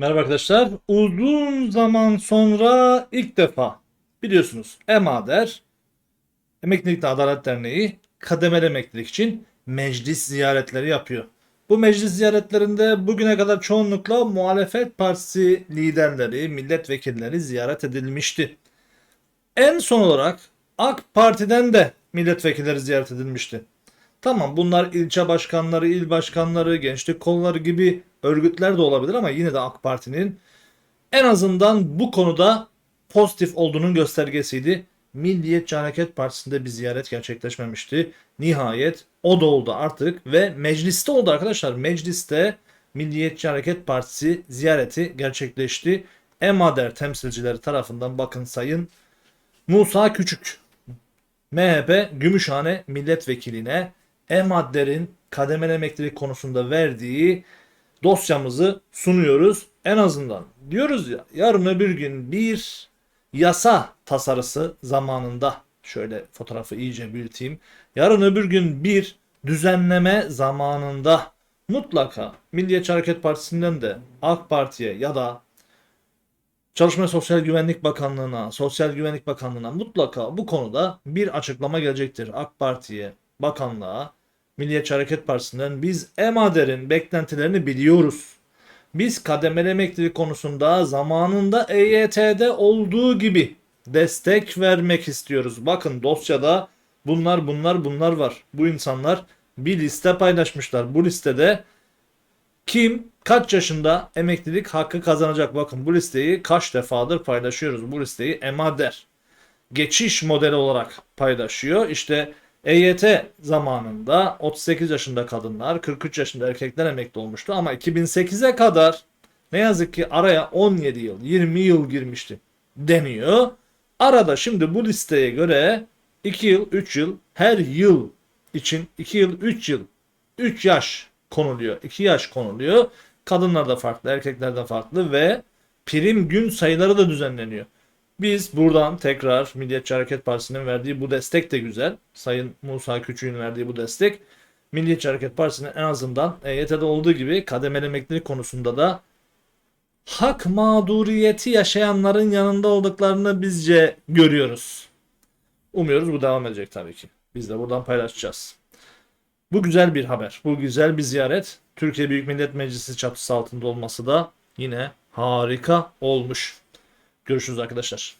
Merhaba arkadaşlar. Uzun zaman sonra ilk defa biliyorsunuz EMADER Emeklilikte Adalet Derneği kademeli emeklilik için meclis ziyaretleri yapıyor. Bu meclis ziyaretlerinde bugüne kadar çoğunlukla muhalefet partisi liderleri, milletvekilleri ziyaret edilmişti. En son olarak AK Parti'den de milletvekilleri ziyaret edilmişti. Tamam bunlar ilçe başkanları, il başkanları, gençlik kolları gibi örgütler de olabilir ama yine de AK Parti'nin en azından bu konuda pozitif olduğunun göstergesiydi. Milliyetçi Hareket Partisi'nde bir ziyaret gerçekleşmemişti. Nihayet o da oldu artık ve mecliste oldu arkadaşlar. Mecliste Milliyetçi Hareket Partisi ziyareti gerçekleşti. EMADER temsilcileri tarafından bakın sayın Musa Küçük MHP Gümüşhane milletvekiline EMADDER'in kademeli emeklilik konusunda verdiği dosyamızı sunuyoruz. En azından diyoruz ya yarın öbür gün bir yasa tasarısı zamanında şöyle fotoğrafı iyice büyüteyim. Yarın öbür gün bir düzenleme zamanında mutlaka Milliyetçi Hareket Partisi'nden de AK Parti'ye ya da Çalışma ve Sosyal Güvenlik Bakanlığı'na, Sosyal Güvenlik Bakanlığı'na mutlaka bu konuda bir açıklama gelecektir. AK Parti'ye, bakanlığa, Milliyetçi Hareket Partisi'nden biz EMADER'in beklentilerini biliyoruz. Biz kademeli emeklilik konusunda zamanında EYT'de olduğu gibi destek vermek istiyoruz. Bakın dosyada bunlar bunlar bunlar var. Bu insanlar bir liste paylaşmışlar. Bu listede kim kaç yaşında emeklilik hakkı kazanacak? Bakın bu listeyi kaç defadır paylaşıyoruz. Bu listeyi EMADER geçiş modeli olarak paylaşıyor. İşte EYT zamanında 38 yaşında kadınlar, 43 yaşında erkekler emekli olmuştu ama 2008'e kadar ne yazık ki araya 17 yıl, 20 yıl girmişti deniyor. Arada şimdi bu listeye göre 2 yıl, 3 yıl, her yıl için 2 yıl, 3 yıl, 3 yaş konuluyor. 2 yaş konuluyor. Kadınlarda farklı, erkeklerde farklı ve prim gün sayıları da düzenleniyor. Biz buradan tekrar Milliyetçi Hareket Partisi'nin verdiği bu destek de güzel. Sayın Musa Küçük'ün verdiği bu destek. Milliyetçi Hareket Partisi'nin en azından EYT'de olduğu gibi kademeli emeklilik konusunda da hak mağduriyeti yaşayanların yanında olduklarını bizce görüyoruz. Umuyoruz bu devam edecek tabii ki. Biz de buradan paylaşacağız. Bu güzel bir haber. Bu güzel bir ziyaret. Türkiye Büyük Millet Meclisi çatısı altında olması da yine harika olmuş. Görüşürüz arkadaşlar.